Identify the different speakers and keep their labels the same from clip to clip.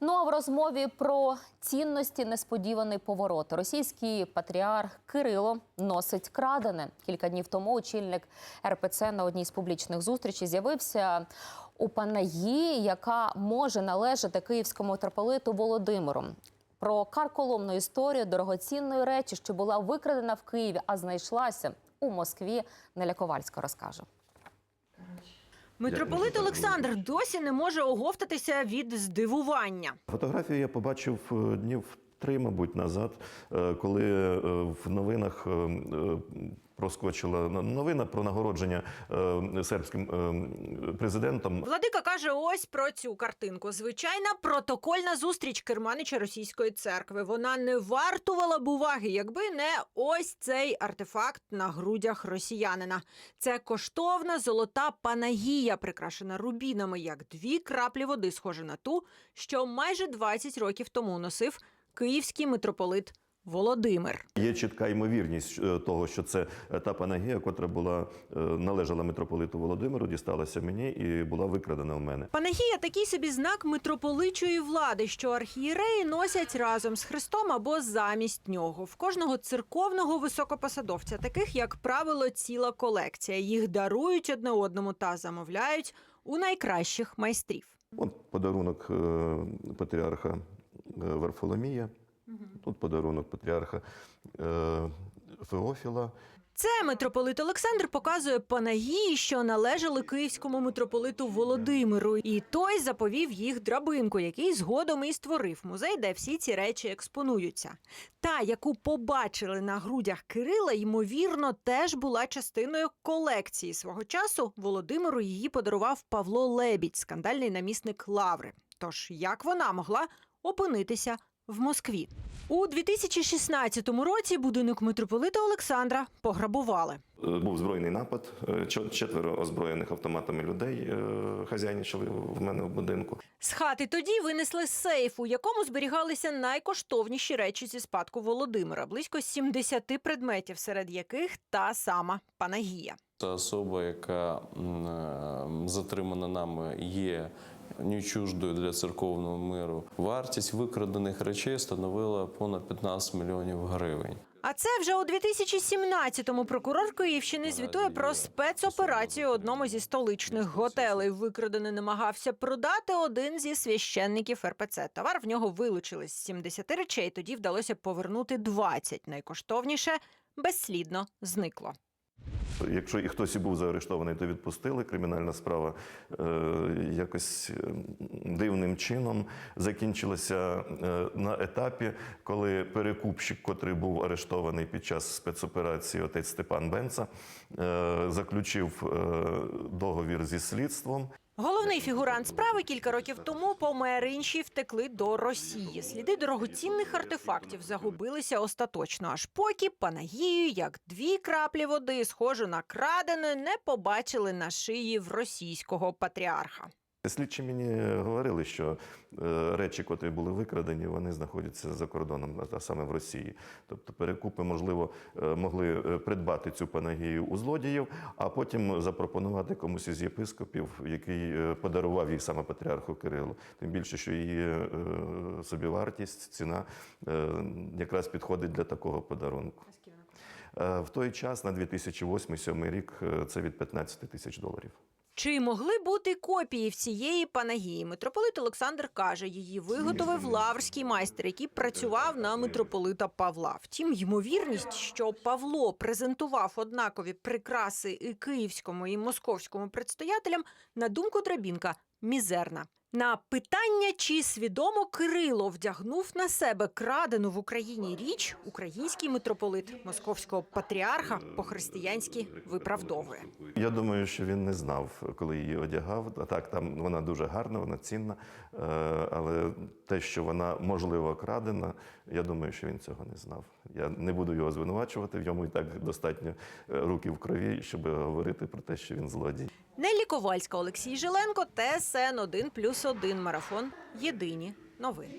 Speaker 1: Ну а в розмові про цінності несподіваний поворот. Російський патріарх Кирило носить крадене. Кілька днів тому очільник РПЦ на одній з публічних зустрічей з'явився у Панагії, яка може належати київському митрополиту Володимиру. Про карколомну історію дорогоцінної речі, що була викрадена в Києві, а знайшлася у Москві. Неля Ковальська розкаже.
Speaker 2: Митрополит Олександр досі не може оговтатися від здивування.
Speaker 3: Фотографію я побачив е, днів три, мабуть, назад, е, коли е, в новинах проскочила новина про нагородження е, сербським е, президентом.
Speaker 2: Владика каже: ось про цю картинку. Звичайна протокольна зустріч керманича російської церкви. Вона не вартувала б уваги, якби не ось цей артефакт на грудях росіянина. Це коштовна золота панагія, прикрашена рубінами, як дві краплі води, схожа на ту, що майже 20 років тому носив київський митрополит Володимир.
Speaker 3: Є чітка ймовірність е, того, що це та панагія, котра була е, належала митрополиту Володимиру, дісталася мені і була викрадена в мене.
Speaker 2: Панагія такий собі знак митрополичої влади, що архієреї носять разом з Христом або замість нього. В кожного церковного високопосадовця, таких як правило, ціла колекція. Їх дарують одне одному та замовляють у найкращих майстрів.
Speaker 3: От подарунок е, патріарха Варфоломія. Тут подарунок патріарха е, Феофіла.
Speaker 2: Це митрополит Олександр показує Панагії, що належали київському митрополиту Володимиру, і той заповів їх драбинку, який згодом і створив музей, де всі ці речі експонуються. Та, яку побачили на грудях Кирила, ймовірно, теж була частиною колекції свого часу. Володимиру її подарував Павло Лебідь, скандальний намісник Лаври. Тож як вона могла опинитися в Москві? У 2016 році будинок митрополита Олександра пограбували.
Speaker 3: Е, Був збройний напад. е, Четверо озброєних автоматами людей е, хазяйничали в мене в будинку.
Speaker 2: З хати тоді винесли сейф, у якому зберігалися найкоштовніші речі зі спадку Володимира, близько 70 предметів, серед яких та сама Панагія.
Speaker 4: Та особа, яка затримана нами, є нечуждою для церковного миру. Вартість викрадених речей становила понад 15 мільйонів гривень.
Speaker 2: А це вже у 2017-му прокурор Київщини звітує про спецоперацію одному зі столичних готелей. Викрадений намагався продати один зі священників РПЦ. Товар в нього вилучили з 70 речей. Тоді вдалося повернути 20. Найкоштовніше безслідно зникло.
Speaker 3: Якщо і хтось і був заарештований, то відпустили. Кримінальна справа е, якось е, дивним чином закінчилася е, на етапі, коли перекупщик, котрий був арештований під час спецоперації, отець Степан Бенца, е, заключив договір зі слідством.
Speaker 2: Головний фігурант справи кілька років тому помер, інші втекли до Росії. Сліди дорогоцінних артефактів загубилися остаточно, аж поки Панагію, як дві краплі води, схожу на крадене, не побачили на шиї в російського патріарха.
Speaker 3: Слідчі мені говорили, що е, речі, котрі були викрадені, вони знаходяться за кордоном, а саме в Росії. Тобто перекупи, можливо, е, могли е, придбати цю панагію у злодіїв, а потім запропонувати комусь із єпископів, який е, подарував їх саме патріарху Кирилу. Тим більше, що її е, собівартість, ціна е, якраз підходить для такого подарунку. Е, В той час, на 2008-2007 рік, е, це від 15 тисяч доларів.
Speaker 2: Чи могли бути копії всієї Панагії? Митрополит Олександр каже, її виготовив лаврський майстер, який працював на митрополита Павла. Втім, ймовірність, що Павло презентував однакові прикраси і київському і московському предстоятелям, на думку Драбінка, мізерна. На питання, чи свідомо Кирило вдягнув на себе крадену в Україні річ, український митрополит московського патріарха по-християнськи виправдовує.
Speaker 3: Я думаю, що він не знав, коли її одягав. А так, там вона дуже гарна, вона цінна. Е, Але те, що вона можливо крадена, я думаю, що він цього не знав. Я не буду його звинувачувати. В йому і так достатньо е, руки в крові, щоб говорити про те, що він злодій.
Speaker 2: Нелі Ковальська, Олексій Жиленко, ТСН 1 плюс 1 марафон. Єдині новини.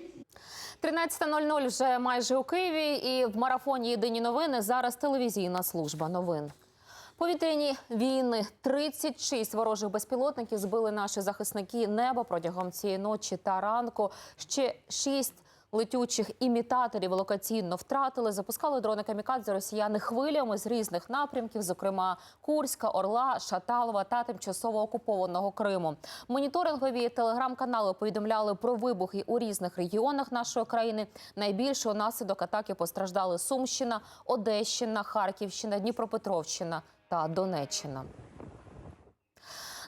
Speaker 1: 13.00 вже майже у Києві, і в марафоні Єдині новини зараз телевізійна служба новин. Повітряні війни 36 ворожих безпілотників збили наші захисники неба протягом цієї ночі та ранку. Ще шість летючих імітаторів локаційно втратили. Запускали дрони камікадзе росіяни хвилями з різних напрямків, зокрема Курська, Орла, Шаталова та тимчасово окупованого Криму. Моніторингові телеграм-канали повідомляли про вибухи у різних регіонах нашої країни. Найбільше унаслідок атаки постраждали Сумщина, Одещина, Харківщина, Дніпропетровщина та Донеччина.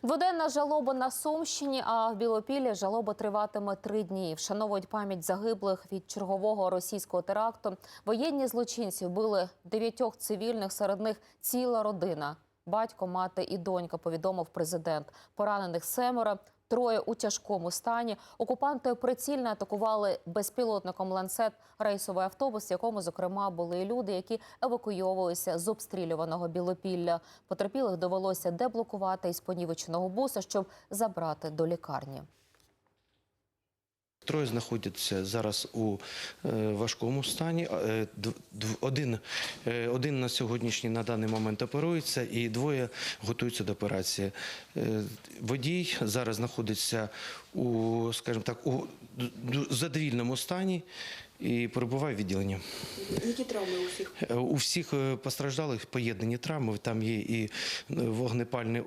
Speaker 1: Дводенна жалоба на Сумщині, а в Білопіллі жалоба триватиме три дні. Вшановують пам'ять загиблих від чергового російського теракту. Воєнні злочинці вбили дев'ятьох цивільних, серед них ціла родина. Батько, мати і донька, повідомив президент. Поранених семеро, троє у тяжкому стані. Окупанти прицільно атакували безпілотником ланцет рейсовий автобус, в якому, зокрема, були люди, які евакуйовувалися з обстрілюваного Білопілля. Потерпілих довелося деблокувати із понівеченого буса, щоб забрати до лікарні.
Speaker 5: Троє знаходяться зараз у е, важкому стані. Е, Один, е, один на сьогоднішній на даний момент оперується, і двоє готуються до операції. Водій зараз знаходиться у, скажімо так, у задовільному стані і перебуває в відділенні.
Speaker 6: Які травми у всіх?
Speaker 5: У всіх постраждалих поєднані травми. Там є і вогнепальне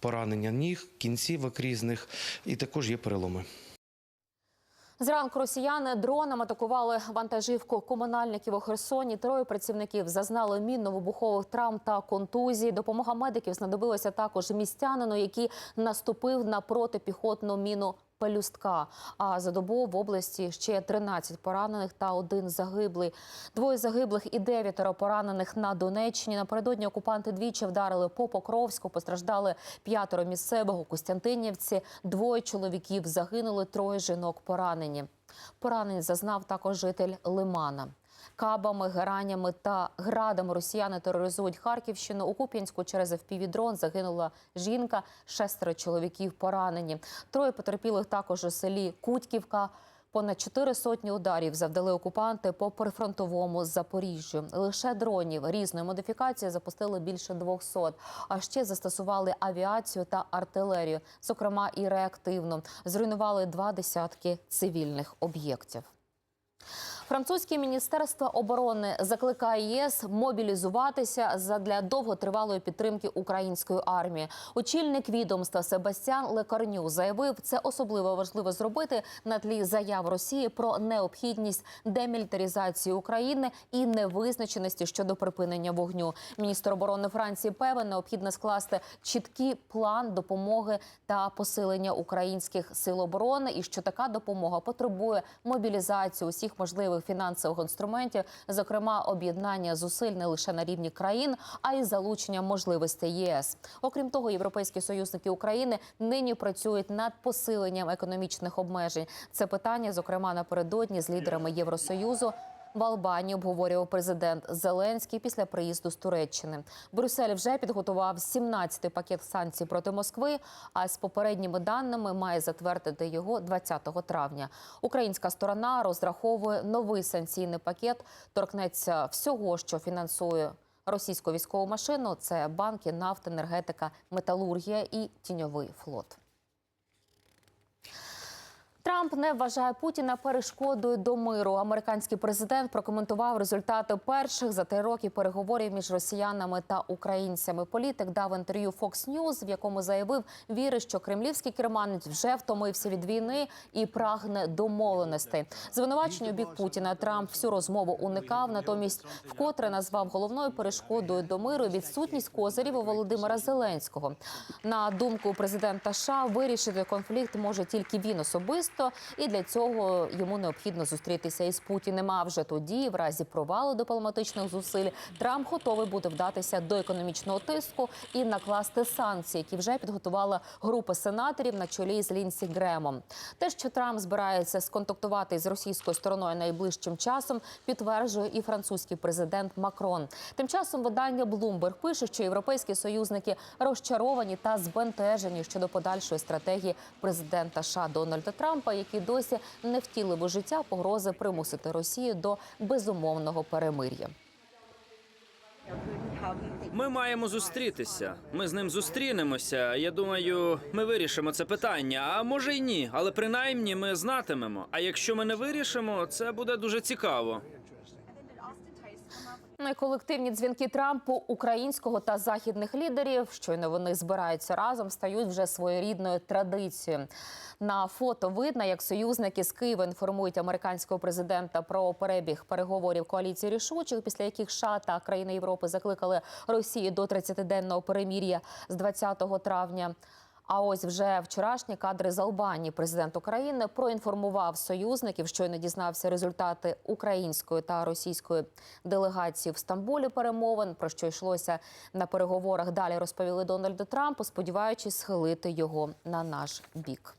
Speaker 5: поранення ніг, кінцівок різних, і також є переломи.
Speaker 1: Зранку росіяни дроном атакували вантажівку комунальників у Херсоні. Троє працівників зазнали мінно-вибухових травм та контузій. Допомога медиків знадобилася також містянину, який наступив на протипіхотну міну. Пелюстка. А за добу в області ще 13 поранених та один загиблий. Двоє загиблих і дев'ятеро поранених на Донеччині. Напередодні окупанти двічі вдарили по Покровську. Постраждали п'ятеро місцевих у Костянтинівці. Двоє чоловіків загинули, троє жінок поранені. Поранень зазнав також житель Лимана. Кабами, геранями та градами росіяни тероризують Харківщину. У Куп'янську через FPV-дрон загинула жінка, шестеро чоловіків поранені. Троє потерпілих також у селі Кутьківка. Понад чотири сотні ударів завдали окупанти по прифронтовому Запоріжжю. Лише дронів різної модифікації запустили більше 200. А ще застосували авіацію та артилерію, зокрема і реактивну. Зруйнували два десятки цивільних об'єктів. Французьке міністерство оборони закликає ЄС мобілізуватися задля довготривалої підтримки української армії. Очільник відомства Себастьян Лекарню заявив, це особливо важливо зробити на тлі заяв Росії про необхідність демілітаризації України і невизначеності щодо припинення вогню. Міністр оборони Франції певен, необхідно скласти чіткий план допомоги та посилення українських сил оборони, і що така допомога потребує мобілізації усіх можливих фінансових інструментів, зокрема об'єднання зусиль не лише на рівні країн, а й залучення можливостей ЄС. Окрім того, європейські союзники України нині працюють над посиленням економічних обмежень. Це питання, зокрема, напередодні з лідерами Євросоюзу. В Албанії обговорював президент Зеленський після приїзду з Туреччини. Брюссель вже підготував 17-й пакет санкцій проти Москви. А з попередніми даними має затвердити його 20 травня. Українська сторона розраховує новий санкційний пакет. Торкнеться всього, що фінансує російську військову машину. Це банки, нафта, енергетика, металургія і тіньовий флот. Трамп не вважає Путіна перешкодою до миру. Американський президент прокоментував результати перших за три роки переговорів між росіянами та українцями. Політик дав інтерв'ю Fox News, в якому заявив, вірить, що кремлівський керманець вже втомився від війни і прагне домовленостей. Звинувачення у бік Путіна Трамп всю розмову уникав. Натомість вкотре назвав головною перешкодою до миру відсутність козирів у Володимира Зеленського. На думку президента США, вирішити конфлікт може тільки він особисто, і для цього йому необхідно зустрітися із Путіним. А вже тоді, в разі провалу дипломатичних зусиль, Трамп готовий буде вдатися до економічного тиску і накласти санкції, які вже підготувала група сенаторів на чолі з Лінсі Гремом. Те, що Трамп збирається сконтактувати з російською стороною найближчим часом, підтверджує і французький президент Макрон. Тим часом видання Bloomberg пише, що європейські союзники розчаровані та збентежені щодо подальшої стратегії президента США Дональда Трампа, який досі не втілив у життя погрози примусити Росію до безумовного перемир'я.
Speaker 7: Ми маємо зустрітися. Ми з ним зустрінемося. Я думаю, ми вирішимо це питання. А може й ні, але принаймні ми знатимемо. А якщо ми не вирішимо, це буде дуже цікаво.
Speaker 1: Ну колективні дзвінки Трампу, українського та західних лідерів, щойно вони збираються разом, стають вже своєрідною традицією. На фото видно, як союзники з Києва інформують американського президента про перебіг переговорів коаліції рішучих, після яких США та країни Європи закликали Росію до 30-денного перемір'я з 20 травня. А ось вже вчорашні кадри з Албанії. Президент України проінформував союзників, щойно дізнався результати української та російської делегації в Стамбулі перемовин. Про що йшлося на переговорах. Далі розповіли Дональду Трампу, сподіваючись схилити його на наш бік.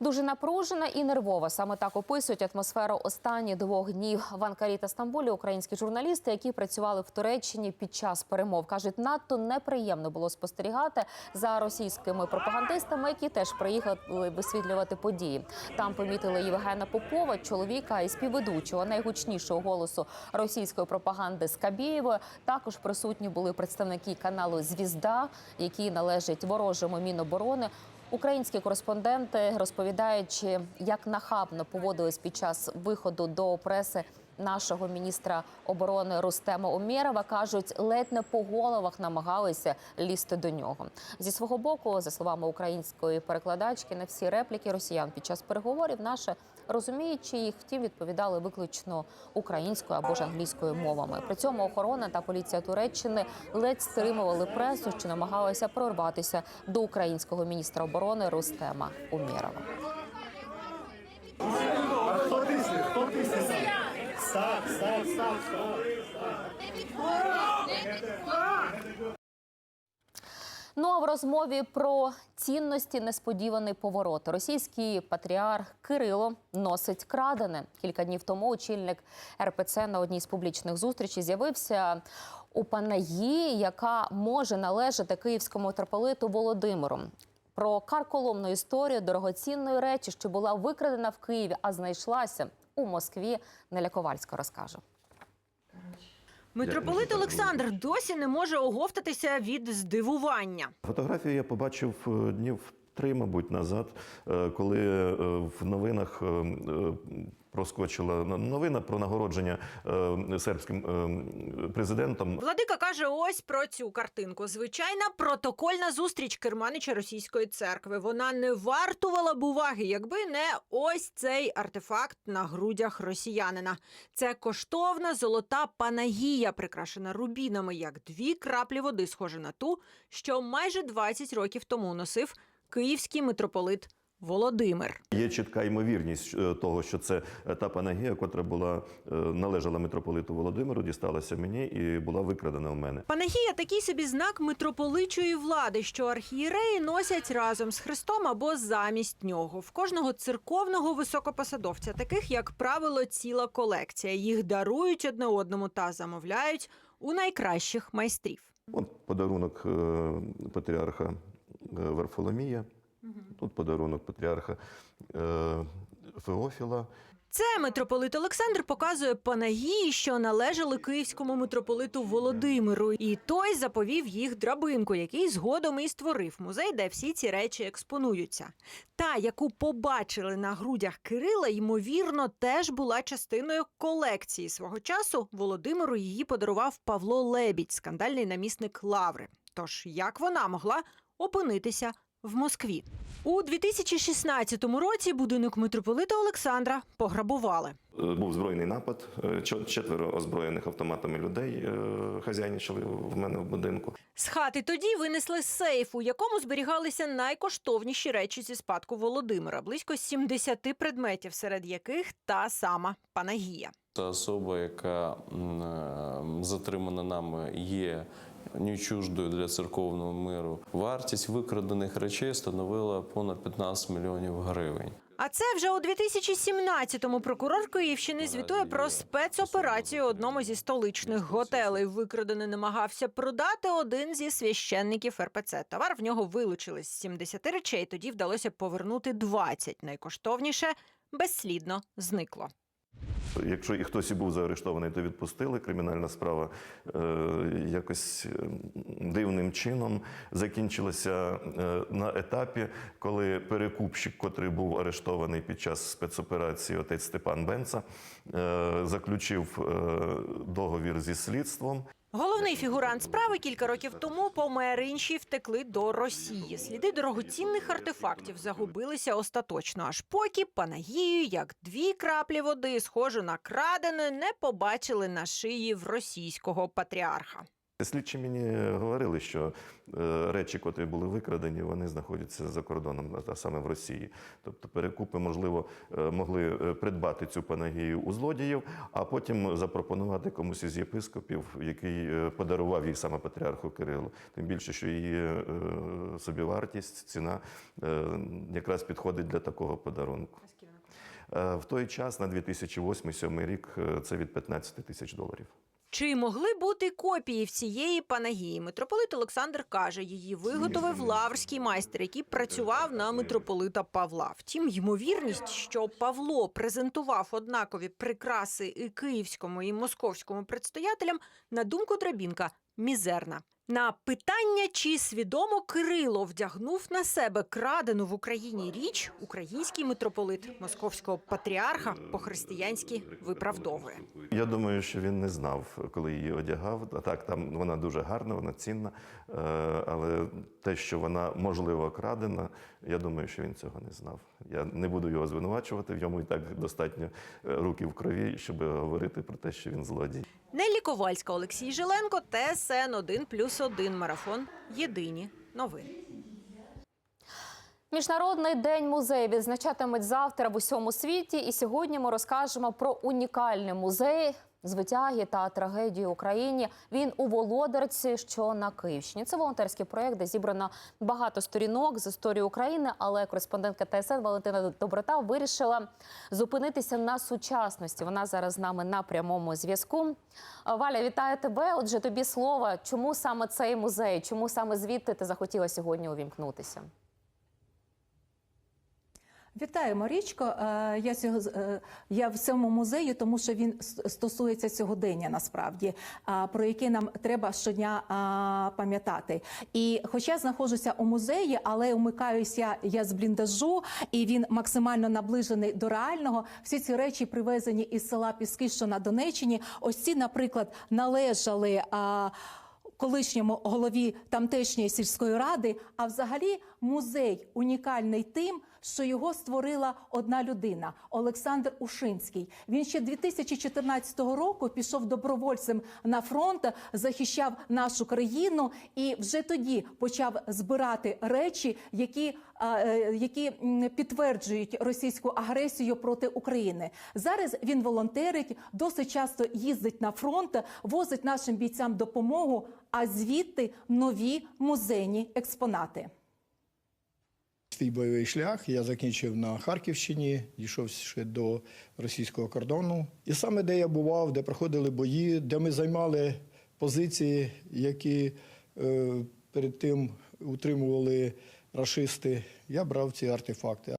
Speaker 1: Дуже напружена і нервова. Саме так описують атмосферу останніх двох днів в Анкарі та Стамбулі. Українські журналісти, які працювали в Туреччині під час перемов, кажуть, надто неприємно було спостерігати за російськими пропагандистами, які теж приїхали висвітлювати події. Там помітили Євгена Попова, чоловіка і співведучого найгучнішого голосу російської пропаганди Скабєєвої. Також присутні були представники каналу Звізда, який належить ворожому міноборони. Українські кореспонденти розповідаючи, як нахабно поводились під час виходу до преси нашого міністра оборони Рустема Умєрова, кажуть, ледь не по головах намагалися лізти до нього. Зі свого боку, за словами української перекладачки, на всі репліки росіян під час переговорів наше розуміючи їх, втім відповідали виключно українською або ж англійською мовами. При цьому охорона та поліція Туреччини ледь стримували пресу, що намагалася прорватися до українського міністра оборони Рустема Умєрова. Ну а в розмові про цінності несподіваний поворот. Російський патріарх Кирило носить крадене. Кілька днів тому очільник РПЦ на одній з публічних зустрічей з'явився у Панагії, яка може належати київському митрополиту Володимиру. Про карколомну історію дорогоцінної речі, що була викрадена в Києві, а знайшлася у Москві. Неля Ковальська розкаже.
Speaker 2: Митрополит Олександр досі не може оговтатися від здивування.
Speaker 3: Фотографію я побачив е, днів три, мабуть, назад, е, коли е, в новинах е, проскочила новина про нагородження сербським президентом.
Speaker 2: Владика каже: ось про цю картинку. Звичайна протокольна зустріч керманича російської церкви. Вона не вартувала б уваги, якби не ось цей артефакт на грудях росіянина. Це коштовна золота панагія, прикрашена рубінами, як дві краплі води, схожа на ту, що майже 20 років тому носив київський митрополит Володимир.
Speaker 3: Є чітка ймовірність е, того, що це та панагія, котра була е, належала митрополиту Володимиру, дісталася мені і була викрадена у мене.
Speaker 2: Панагія такий собі знак митрополичої влади, що архієреї носять разом з Христом або замість нього. В кожного церковного високопосадовця, таких як правило, ціла колекція. Їх дарують одне одному та замовляють у найкращих майстрів.
Speaker 3: От подарунок е, патріарха Варфоломія, тут подарунок патріарха е, Феофіла.
Speaker 2: Це митрополит Олександр показує панагії, що належали київському митрополиту Володимиру, і той заповів їх драбинку, який згодом і створив музей, де всі ці речі експонуються. Та, яку побачили на грудях Кирила, ймовірно, теж була частиною колекції свого часу. Володимиру її подарував Павло Лебідь, скандальний намісник Лаври. Тож як вона могла опинитися в Москві? У 2016 році будинок митрополита Олександра пограбували.
Speaker 3: Е, Був збройний напад. е, Четверо озброєних автоматами людей е, хазяйничали в мене в будинку.
Speaker 2: З хати тоді винесли сейф, у якому зберігалися найкоштовніші речі зі спадку Володимира, близько 70 предметів, серед яких та сама Панагія.
Speaker 4: Та особа, яка затримана нами, є нечуждою для церковного миру. Вартість викрадених речей становила понад 15 мільйонів гривень.
Speaker 2: А це вже у 2017-му прокурор Київщини звітує про спецоперацію у одному зі столичних готелей. Викрадений намагався продати один зі священників РПЦ. Товар в нього вилучили з 70 речей. Тоді вдалося повернути 20. Найкоштовніше безслідно зникло.
Speaker 3: Якщо і хтось і був заарештований, то відпустили. Кримінальна справа е, якось е, дивним чином закінчилася е, на етапі, коли перекупщик, котрий був арештований під час спецоперації, отець Степан Бенца, е, заключив договір зі слідством.
Speaker 2: Головний фігурант справи кілька років тому помер, інші втекли до Росії. Сліди дорогоцінних артефактів загубилися остаточно, аж поки Панагію, як дві краплі води, схожу на крадене, не побачили на шиї в російського патріарха.
Speaker 3: Слідчі мені говорили, що е, речі, котрі були викрадені, вони знаходяться за кордоном, а саме в Росії. Тобто перекупи, можливо, е, могли е, придбати цю панагію у злодіїв, а потім запропонувати комусь із єпископів, який подарував їх саме патріарху Кирилу. Тим більше, що її собівартість, ціна якраз підходить для такого подарунку. В той час на 2008-2007 рік це від 15 тисяч доларів.
Speaker 2: Чи могли бути копії всієї панагії? Митрополит Олександр каже, її виготовив лаврський майстер, який працював на митрополита Павла. Втім, ймовірність, що Павло презентував однакові прикраси і київському і московському предстоятелям, на думку Драбінка, мізерна. На питання, чи свідомо Кирило вдягнув на себе крадену в Україні річ, український митрополит московського патріарха по-християнськи виправдовує.
Speaker 3: Я думаю, що він не знав, коли її одягав. А так, там вона дуже гарна, вона цінна. Е, Але те, що вона можливо крадена, я думаю, що він цього не знав. Я не буду його звинувачувати. В йому і так достатньо е, руки в крові, щоб говорити про те, що він злодій.
Speaker 2: Нелі Ковальська, Олексій Жиленко, ТСН 1+,1 Марафон. Єдині новини.
Speaker 1: Міжнародний день музею відзначатимуть завтра в усьому світі. І сьогодні ми розкажемо про унікальний музей звитяги та трагедії Україні. Він у Володарці, що на Київщині. Це волонтерський проєкт, де зібрано багато сторінок з історії України. Але кореспондентка ТСН Валентина Доброта вирішила зупинитися на сучасності. Вона зараз з нами на прямому зв'язку. Валя, вітаю тебе. Отже, тобі слово. Чому саме цей музей? Чому саме звідти ти захотіла сьогодні увімкнутися?
Speaker 8: Вітаю, Марічко. Е, Я цього е, я в цьому музеї, тому що він стосується сьогодення, насправді про яке нам треба щодня пам'ятати. І хоча я знаходжуся у музеї, але умикаюся я з бліндажу, і він максимально наближений до реального. Всі ці речі привезені із села Піски, що на Донеччині. Ось ці, наприклад, належали. Колишньому голові тамтешньої сільської ради. А взагалі музей унікальний тим, що його створила одна людина Олександр Ушинський. Він ще 2014 року пішов добровольцем на фронт, захищав нашу країну і вже тоді почав збирати речі, які, е, які підтверджують російську агресію проти України. Зараз він волонтерить, досить часто їздить на фронт, возить нашим бійцям допомогу, а звідти нові музейні експонати.
Speaker 9: Свій бойовий шлях я закінчив на Харківщині, дійшов ще до російського кордону. І саме де я бував, де проходили бої, де ми займали позиції, які е, перед тим утримували рашисти, я брав ці артефакти.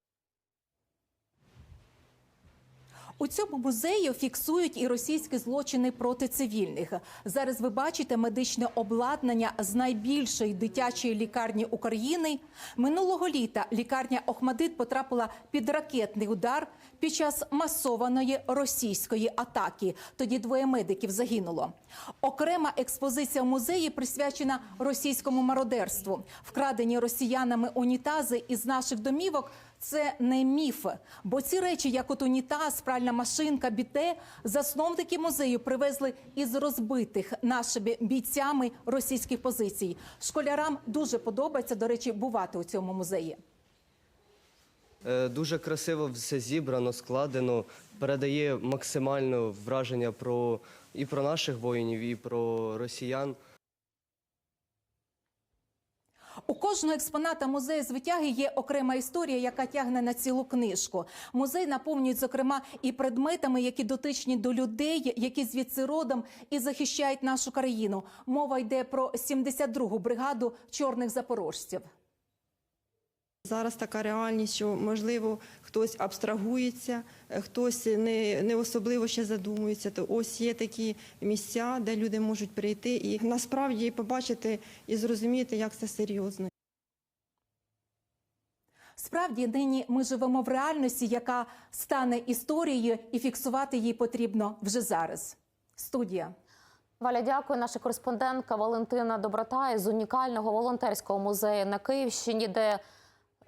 Speaker 8: У цьому музеї фіксують і російські злочини проти цивільних. Зараз ви бачите медичне обладнання з найбільшої дитячої лікарні України. Минулого літа лікарня Охмадит потрапила під ракетний удар під час масованої російської атаки. Тоді двоє медиків загинуло. Окрема експозиція музеї присвячена російському мародерству. Вкрадені росіянами унітази із наших домівок це не міф, бо ці речі, як от унітаз, пральна машинка, біте, засновники музею привезли із розбитих нашими бійцями російських позицій. Школярам дуже подобається, до речі, бувати у цьому музеї.
Speaker 10: Е, Дуже красиво все зібрано, складено, передає максимально враження про і про наших воїнів, і про росіян.
Speaker 8: У кожного експоната музею звитяги є окрема історія, яка тягне на цілу книжку. Музей наповнюють, зокрема, і предметами, які дотичні до людей, які звідси родом і захищають нашу країну. Мова йде про 72-гу бригаду чорних запорожців.
Speaker 6: Зараз така реальність, що можливо хтось абстрагується, е, хтось не, не особливо ще задумується. То ось є такі місця, де люди можуть прийти і насправді побачити і зрозуміти, як це серйозно.
Speaker 8: Справді, нині ми живемо в реальності, яка стане історією, і фіксувати її потрібно вже зараз. Студія.
Speaker 1: Валя, дякую. Наша кореспондентка Валентина Доброта із унікального волонтерського музею на Київщині, де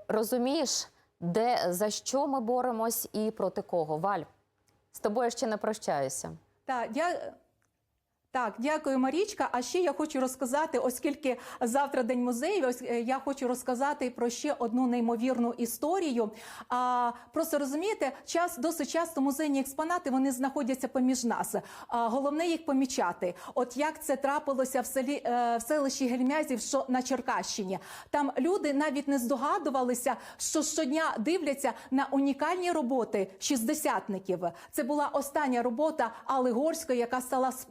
Speaker 1: розумієш, де за що ми боремось і проти кого. Валь, з тобою ще не прощаюся.
Speaker 8: Так, дя... так, дякую, Марічка. А ще я хочу розказати, оскільки завтра день музею, ось е, я хочу розказати про ще одну неймовірну історію. А просто розумієте, час досить часто музейні експонати вони знаходяться поміж нас. А, головне їх помічати. От як це трапилося в селі е, в селищі Гельмязів, що на Черкащині. Там люди навіть не здогадувалися, що щодня дивляться на унікальні роботи шістдесятників. Це була остання робота Алли Горської, яка стала с-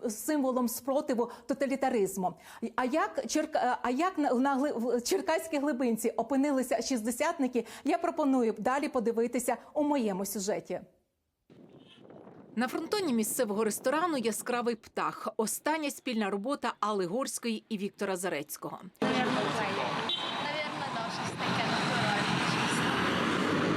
Speaker 8: символом спротиву тоталітаризму. А як Черка, а як на, на Черкаській глибинці опинилися шістдесятники? Я пропоную далі подивитися у моєму сюжеті.
Speaker 11: На фронтоні місцевого ресторану яскравий птах. Остання спільна робота Алли Горської і Віктора Зарецького.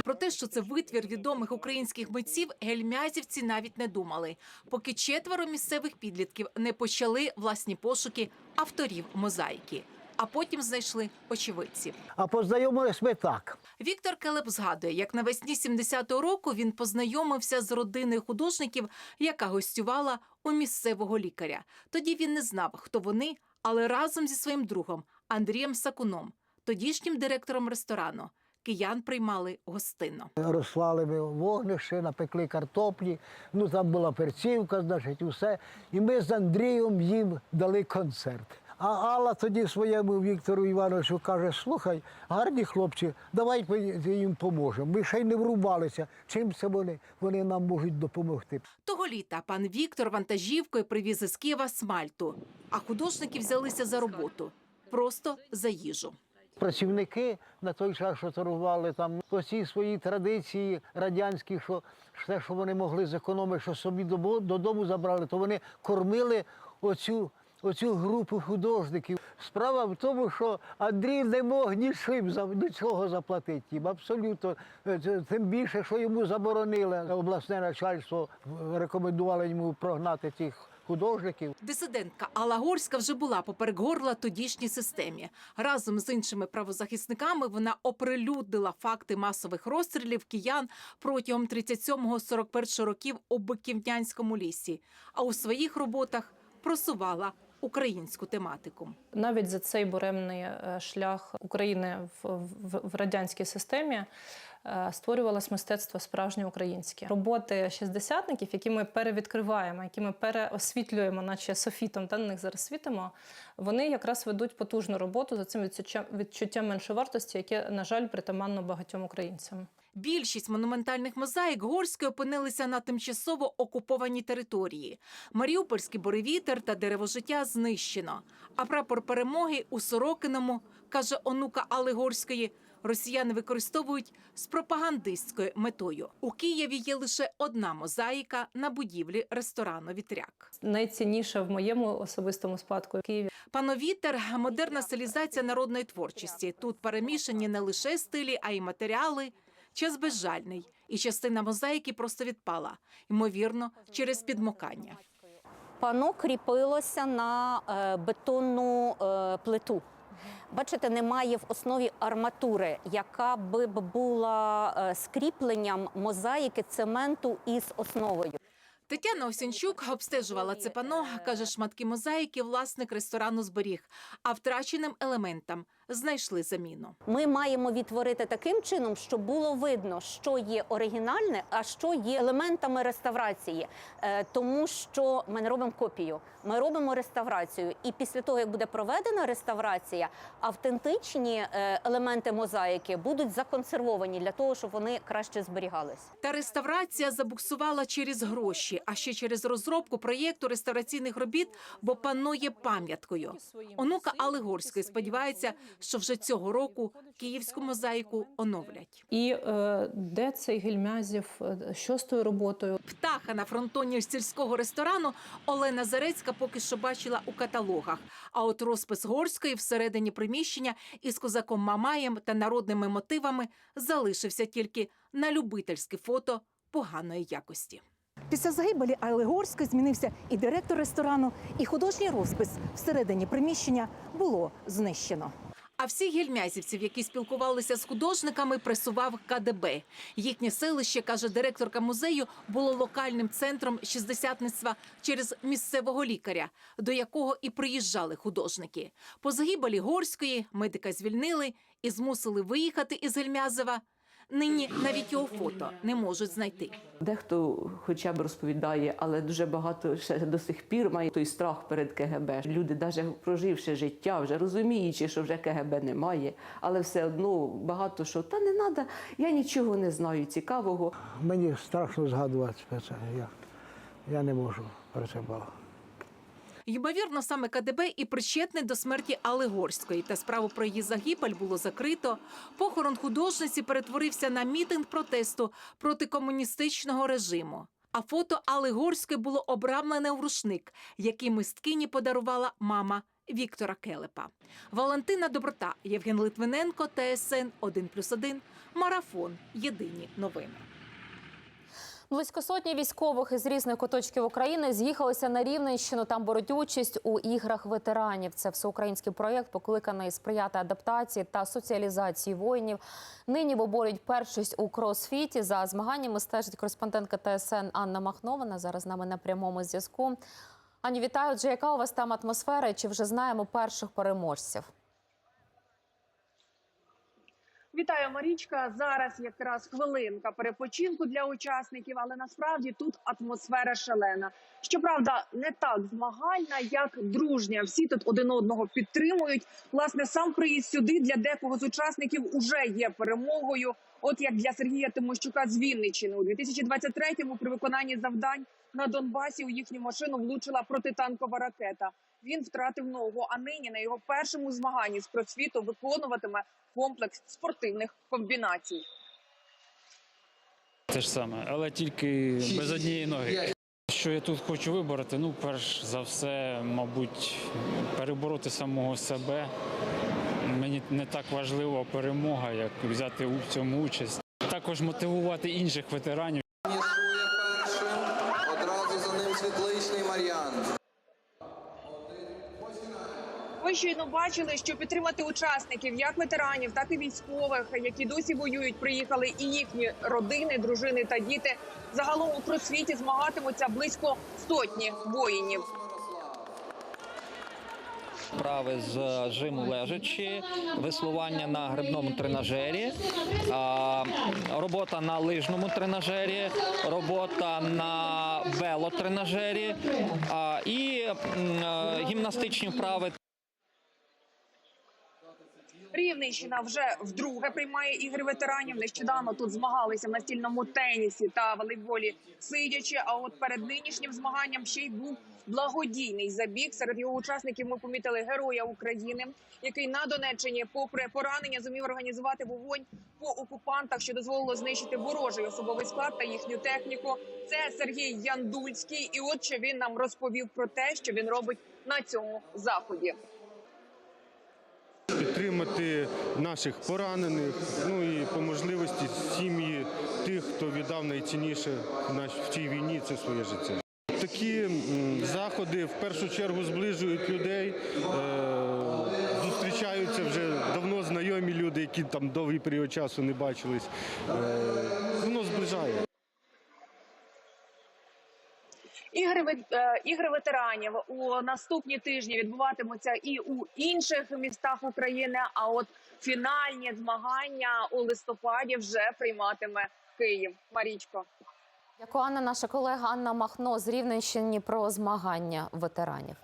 Speaker 11: Про те, що це витвір відомих українських митців, гельмязівці навіть не думали, поки четверо місцевих підлітків не почали власні пошуки авторів мозаїки, а потім знайшли очевидців.
Speaker 12: А познайомились ми так.
Speaker 11: Віктор Келеп згадує, як навесні 70-го року він познайомився з родиною художників, яка гостювала у місцевого лікаря. Тоді він не знав, хто вони, але разом зі своїм другом Андрієм Сакуном, тодішнім директором ресторану, киян приймали гостинно.
Speaker 12: Розслали ми вогнище, напекли картоплі, ну там була перцівка, значить, усе. І ми з Андрієм їм дали концерт. А Алла тоді своєму Віктору Івановичу каже: слухай, гарні хлопці, давай ми їм поможемо. Ми ще й не врубалися. Чим це вони, вони нам можуть допомогти.
Speaker 11: Того літа пан Віктор вантажівкою привіз із Києва смальту, а художники взялися за роботу просто за їжу.
Speaker 12: Працівники на той час, що торгували там оці свої традиції радянські, що все, що вони могли зекономити, що собі додому забрали, то вони кормили оцю. Оцю групу художників. Справа в тому, що Андрій не мог нічим нічого заплатити їм. Абсолютно. Е, Тим більше, що йому заборонили обласне начальство, рекомендувало йому прогнати цих художників.
Speaker 11: Дисидентка Алла Горська вже була поперек горла тодішній системі. Разом з іншими правозахисниками вона оприлюднила факти масових розстрілів киян протягом 37-41 років у Биківнянському лісі. А у своїх роботах просувала українську тематику.
Speaker 13: навіть за цей буремний е, шлях України в, в, в радянській системі створювалось мистецтво справжнє українське. Роботи шістдесятників, які ми перевідкриваємо, які ми переосвітлюємо, наче софітом та на них зараз світимо, вони якраз ведуть потужну роботу за цим відчуттям, меншовартості, яке, на жаль, притаманно багатьом українцям.
Speaker 11: Більшість монументальних мозаїк Горської опинилися на тимчасово окупованій території. Маріупольський буревітер та дерево життя знищено. А прапор перемоги у Сорокиному, каже онука Алли Горської, росіяни використовують з пропагандистською метою. У Києві є лише одна мозаїка на будівлі ресторану Вітряк.
Speaker 13: Найцінніше в моєму особистому спадку в Києві
Speaker 11: Пановітер модерна стилізація народної творчості. Тут перемішані не лише стилі, а й матеріали. Час безжальний, і частина мозаїки просто відпала, ймовірно, через підмокання.
Speaker 14: Пано кріпилося на е, бетонну е, плиту. Бачите, немає в основі арматури, яка би була е, скріпленням мозаїки цементу із основою.
Speaker 11: Тетяна Осінчук обстежувала це пано, каже, шматки мозаїки власник ресторану зберіг, а втраченим елементам знайшли заміну.
Speaker 14: Ми маємо відтворити таким чином, щоб було видно, що є оригінальне, а що є елементами реставрації. Е, Тому що ми не робимо копію, ми робимо реставрацію. І після того, як буде проведена реставрація, автентичні е, елементи мозаїки будуть законсервовані для того, щоб вони краще зберігались.
Speaker 11: Та реставрація забуксувала через гроші, а ще через розробку проєкту реставраційних робіт, бо панно є пам'яткою. Онука Алли Горської сподівається, що вже цього року київську мозаїку оновлять.
Speaker 13: І е, де цей Гельмязів, е, що з тою роботою?
Speaker 11: Птаха на фронтоні сільського ресторану Олена Зарецька поки що бачила у каталогах. А от розпис горської всередині приміщення із козаком Мамаєм та народними мотивами залишився тільки на любительське фото поганої якості.
Speaker 8: Після загибелі Айли Горської змінився і директор ресторану, і художній розпис всередині приміщення було знищено.
Speaker 11: А всіх гельмязівців, які спілкувалися з художниками, пресував КДБ. Їхнє селище, каже директорка музею, було локальним центром шістдесятництва через місцевого лікаря, до якого і приїжджали художники. По загибелі Горської медика звільнили і змусили виїхати із Гельмязева. Нині навіть його фото не можуть знайти.
Speaker 15: Дехто хоча б розповідає, але дуже багато ще до сих пір має той страх перед КГБ. Люди, навіть проживши життя, вже розуміючи, що вже КГБ немає, але все одно багато що та не треба, я нічого не знаю цікавого.
Speaker 12: Мені страшно згадувати про це. Я, я не можу про це балакати.
Speaker 11: Ймовірно, саме КДБ і причетний до смерті Алли Горської. Та справу про її загибель було закрито. Похорон художниці перетворився на мітинг протесту проти комуністичного режиму. А фото Алли Горської було обрамлене у рушник, який мисткині подарувала мама Віктора Келепа. Валентина Доброта, Євген Литвиненко, ТСН 1+,1, Марафон. Єдині новини.
Speaker 1: Близько сотні військових із різних куточків України з'їхалися на Рівненщину. Там беруть участь у іграх ветеранів. Це всеукраїнський проєкт, покликаний сприяти адаптації та соціалізації воїнів. Нині виборюють першість у кросфіті. За змаганнями стежить кореспондентка ТСН Анна Махнована. Зараз з нами на прямому зв'язку. Аню, вітаю. Отже, яка у вас там атмосфера? Чи вже знаємо перших переможців?
Speaker 16: Вітаю, Марічка. Зараз якраз хвилинка перепочинку для учасників, але насправді тут атмосфера шалена. Щоправда, не так змагальна, як дружня. Всі тут один одного підтримують. Власне, сам приїзд сюди для декого з учасників уже є перемогою. От як для Сергія Тимощука з Вінниччини у 2023-му при виконанні завдань на Донбасі у їхню машину влучила протитанкова ракета. Він втратив ногу, а нині на його першому змаганні з кросфіту виконуватиме комплекс спортивних комбінацій.
Speaker 17: Те ж саме, але тільки без однієї ноги. Що я тут хочу вибороти? Ну, перш за все, мабуть, перебороти самого себе. Мені не так важлива перемога, як взяти у цьому участь. Також мотивувати інших ветеранів.
Speaker 18: Одразу за ним світличний Мар'ян.
Speaker 16: Щойно бачили, що підтримати учасників, як ветеранів, так і військових, які досі воюють, приїхали і їхні родини, дружини та діти. Загалом у просвіті змагатимуться близько сотні воїнів.
Speaker 19: Вправи з жиму лежачи, веслування на грибному тренажері, робота на лижному тренажері, робота на велотренажері і е, гімнастичні вправи.
Speaker 16: Рівненщина вже вдруге приймає ігри ветеранів. Нещодавно тут змагалися в настільному тенісі та волейболі сидячи. А от перед нинішнім змаганням ще й був благодійний забіг. Серед його учасників ми помітили героя України, який на Донеччині, попри поранення, зумів організувати вогонь по окупантах, що дозволило знищити ворожий особовий склад та їхню техніку. Це Сергій Яндульський. І от що він нам розповів про те, що він робить на цьому заході.
Speaker 20: Підтримати наших поранених, ну і по можливості сім'ї тих, хто віддав найцінніше в цій війні це своє життя. Такі заходи в першу чергу зближують людей. Е, Зустрічаються вже давно знайомі люди, які там довгий період часу не бачились. Е, Воно зближає.
Speaker 16: Ігри е, ігри ветеранів у наступні тижні відбуватимуться і у інших містах України. А от фінальні змагання у листопаді вже прийматиме Київ. Марічко.
Speaker 1: Дякую, Анна. Наша колега Анна Махно з Рівненщини про змагання ветеранів.